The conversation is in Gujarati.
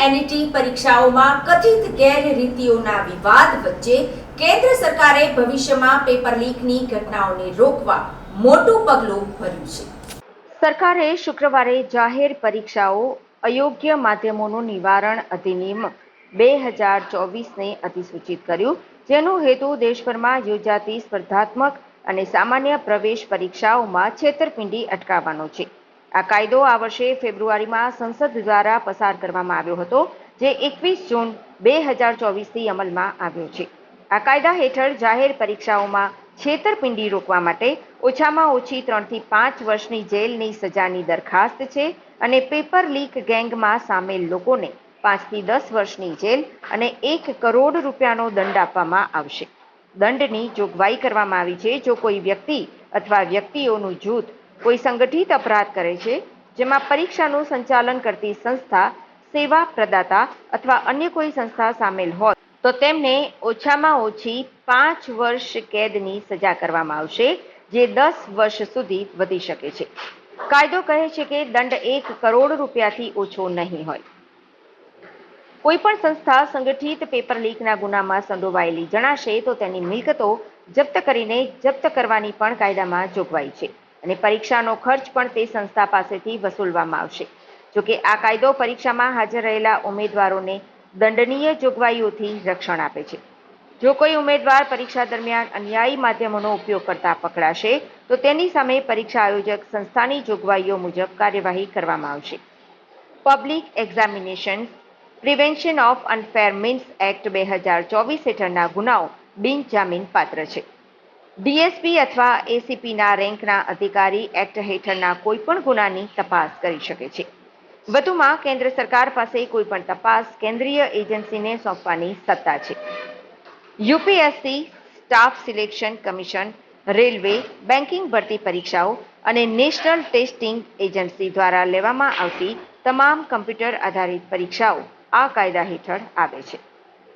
એનઈટી પરીક્ષાઓમાં કથિત ગેરરીતિઓના વિવાદ વચ્ચે કેન્દ્ર સરકારે ભવિષ્યમાં પેપર લીકની ઘટનાઓને રોકવા મોટું પગલું ભર્યું છે. સરકારે શુક્રવારે જાહેર પરીક્ષાઓ અયોગ્ય માધ્યમોનું નિવારણ અધિનિયમ બે હજાર ચોવીસને અધિસૂચિત કર્યું, જેનો હેતુ દેશભરમાં યોજાતી સ્પર્ધાત્મક અને સામાન્ય પ્રવેશ પરીક્ષાઓમાં છેતરપિંડી અટકાવવાનો છે. આ કાયદો આ વર્ષે ફેબ્રુઆરીમાં સંસદ દ્વારા પસાર કરવામાં આવ્યો હતો, જે એકવીસ જૂન બે હજાર ચોવીસથી અમલમાં આવ્યો છે. આ કાયદા હેઠળ જાહેર પરીક્ષાઓમાં છેતરપિંડી રોકવા માટે ઓછામાં ઓછી ત્રણથી પાંચ વર્ષની જેલની સજાની દરખાસ્ત છે અને પેપર લીક ગેંગમાં સામેલ લોકોને પાંચથી દસ વર્ષની જેલ અને એક કરોડ રૂપિયાનો દંડ આપવામાં આવશે. દંડની જોગવાઈ કરવામાં આવી છે જો કોઈ વ્યક્તિ અથવા વ્યક્તિઓનું જૂથ કોઈ સંગઠિત અપરાધ કરે છે, જેમાં પરીક્ષાનું સંચાલન કરતી સંસ્થા, સેવા પ્રદાતા અથવા અન્ય કોઈ સંસ્થા સામેલ હોય, તો તેમને ઓછામાં ઓછી પાંચ વર્ષ કેદની સજા કરવામાં આવશે, જે દસ વર્ષ સુધી વધી શકે છે. કાયદો કહે છે કે દંડ એક કરોડ રૂપિયાથી ઓછો નહીં હોય. કોઈ પણ સંસ્થા સંગઠિત પેપર લીકના ગુનામાં સંડોવાયેલી જણાશે, તો તેની મિલકતો જપ્ત કરીને જપ્ત કરવાની પણ કાયદામાં જોગવાઈ છે. અને પરીક્ષાનો ખર્ચ પણ તે સંસ્થા પાસેથી વસૂલવામાં આવશે. જોકે આ કાયદો પરીક્ષામાં હાજર રહેલા ઉમેદવારોને દંડનીય જોગવાઈઓથી રક્ષણ આપે છે. જો કોઈ ઉમેદવાર પરીક્ષા દરમિયાન અન્યાયી માધ્યમોનો ઉપયોગ કરતા પકડાશે, તો તેની સામે પરીક્ષા આયોજક સંસ્થાની જોગવાઈઓ મુજબ કાર્યવાહી કરવામાં આવશે. Public examination prevention of unfair means act બે હજાર ચોવીસ હેઠળના ગુનાઓ બિનજામીન પાત્ર છે. ડીએસપી અથવા એસીપીના રેન્કના અધિકારી એક્ટ હેઠળના કોઈપણ ગુનાની તપાસ કરી શકે છે. વધુમાં કેન્દ્ર સરકાર પાસે કોઈપણ તપાસ કેન્દ્રીય એજન્સીને સોંપવાની સત્તા છે. UPSC, staff selection commission, railway, banking ભરતી પરીક્ષાઓ અને નેશનલ ટેસ્ટિંગ એજન્સી દ્વારા લેવામાં આવતી તમામ કમ્પ્યુટર આધારિત પરીક્ષાઓ આ કાયદા હેઠળ આવે છે.